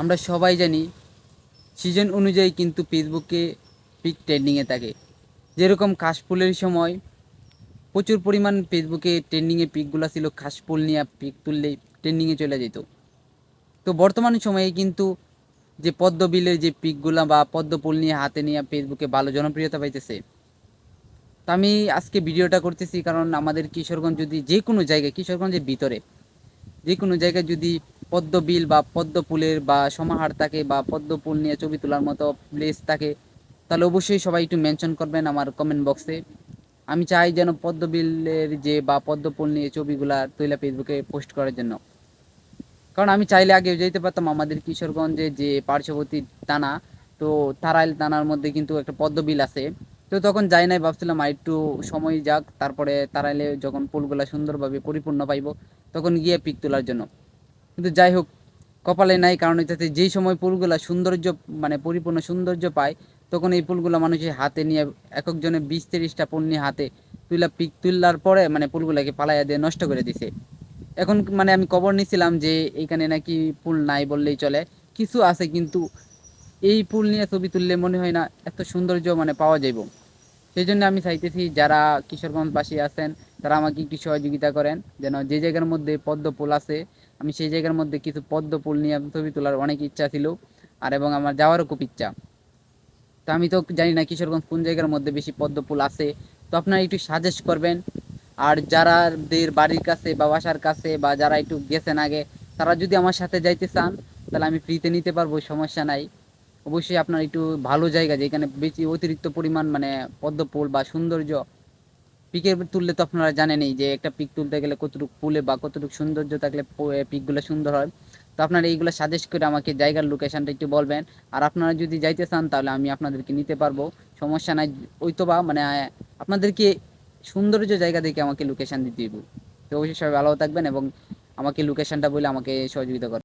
আমরা সবাই জানি সিজন অনুযায়ী কিন্তু ফেসবুকে পিক ট্রেন্ডিংয়ে থাকে। যেরকম কাশফুলের সময় প্রচুর পরিমাণ ফেসবুকে ট্রেন্ডিংয়ে পিকগুলো ছিল, কাশফুল নিয়ে পিক তুললেই ট্রেন্ডিংয়ে চলে যেত। তো বর্তমান সময়ে কিন্তু যে পদ্ম বিলের যে পিকগুলো বা পদ্ম ফুল নিয়ে হাতে নিয়ে ফেসবুকে ভালো জনপ্রিয়তা পাইতেছে, তো আমি আজকে ভিডিওটা করতেছি কারণ আমাদের কিশোরগঞ্জ যদি যে কোনো জায়গায়, কিশোরগঞ্জের ভিতরে যে কোনো জায়গায় যদি পদ্ম বিল বা পদ্ম ফুলের বা সমাহার থাকে বা পদ্ম ফুল নিয়ে ছবি তোলার মতো প্লেস থাকে তাহলে অবশ্যই সবাই একটু মেনশন করবেন আমার কমেন্ট বক্সে আমি চাই যেন পদ্ম বিলের যে বা পদ্ম ফুল নিয়ে ছবিগুলা তৈলা ফেসবুকে পোস্ট করার জন্য। কারণ আমি চাইলে আগে যেতে পারতাম আমাদের কিশোরগঞ্জে যে পার্শ্ববর্তী টানা তো তারাইল টানার মধ্যে কিন্তু একটা পদ্ম বিল আছে। তো তখন যাই নাই, ভাবছিলাম আর একটু সময় যাক, তারপরে তারাইলে যখন ফুলগুলা সুন্দরভাবে পরিপূর্ণ পাইবো, তখন গিয়ে পিক তোলার জন্য। কিন্তু যাই হোক, কপালে নাই, কারণ এটাতে যেই সময় ফুলগুলা সৌন্দর্য মানে পরিপূর্ণ সৌন্দর্য পায়, তখন এই ফুলগুলা মানুষের হাতে নিয়ে, এক একজনে বিশ তিরিশটা ফুল নিয়ে হাতে তুলা পিক তুললার পরে মানে ফুলগুলাকে পালাইয়া দিয়ে নষ্ট করে দিছে। এখন মানে আমি খবর নিছিলাম যে এইখানে নাকি ফুল নাই বললেই চলে। কিছু আছে কিন্তু এই ফুল নিয়ে ছবি তুললে মনে হয় না এত সৌন্দর্য মানে পাওয়া যাইব। সেই জন্য আমি চাইতেছি যারা কিশোরগঞ্জবাসী আছেন, তারা আমাকে একটু সহযোগিতা করেন, যেন যে জায়গার মধ্যে পদ্ম ফুল আছে আমি সেই জায়গার মধ্যে কিছু পদ্ম ফুল নিয়ে ছবি তোলার অনেক ইচ্ছা ছিল, আর এবং আমার যাওয়ারও খুব ইচ্ছা। তো আমি তো জানি না কিশোরগঞ্জ কোন জায়গার মধ্যে বেশি পদ্ম ফুল আছে। তো আপনারা একটু সাজেস্ট করবেন, আর যারাদের বাড়ির কাছে বা বাসার কাছে বা যারা একটু গেছেন আগে, তারা যদি আমার সাথে যাইতে চান, তাহলে আমি ফ্রিতে নিতে পারব, সমস্যা নাই। অবশ্যই আপনার একটু ভালো জায়গা যেখানে বেশি অতিরিক্ত পরিমাণ মানে পদ্ম ফুল বা সৌন্দর্য পিকের তুললে তো আপনারা জানেনই যে একটা পিক তুলতে গেলে কতটুকু ফুলে বা কতটুকু সৌন্দর্য থাকলে পিকগুলো সুন্দর হয়। তো আপনারা এইগুলো সাজেস্ট করে আমাকে জায়গার লোকেশনটা একটু বলবেন। আর আপনারা যদি যাইতে চান, তাহলে আমি আপনাদেরকে নিতে পারব। সমস্যা নাই ওই তো বা মানে আপনাদেরকে সৌন্দর্য জায়গা দেখে আমাকে লোকেশন দিতে দিব তো অবশ্যই সবাই ভালো থাকবেন এবং আমাকে লোকেশনটা বলে আমাকে সহযোগিতা করবেন।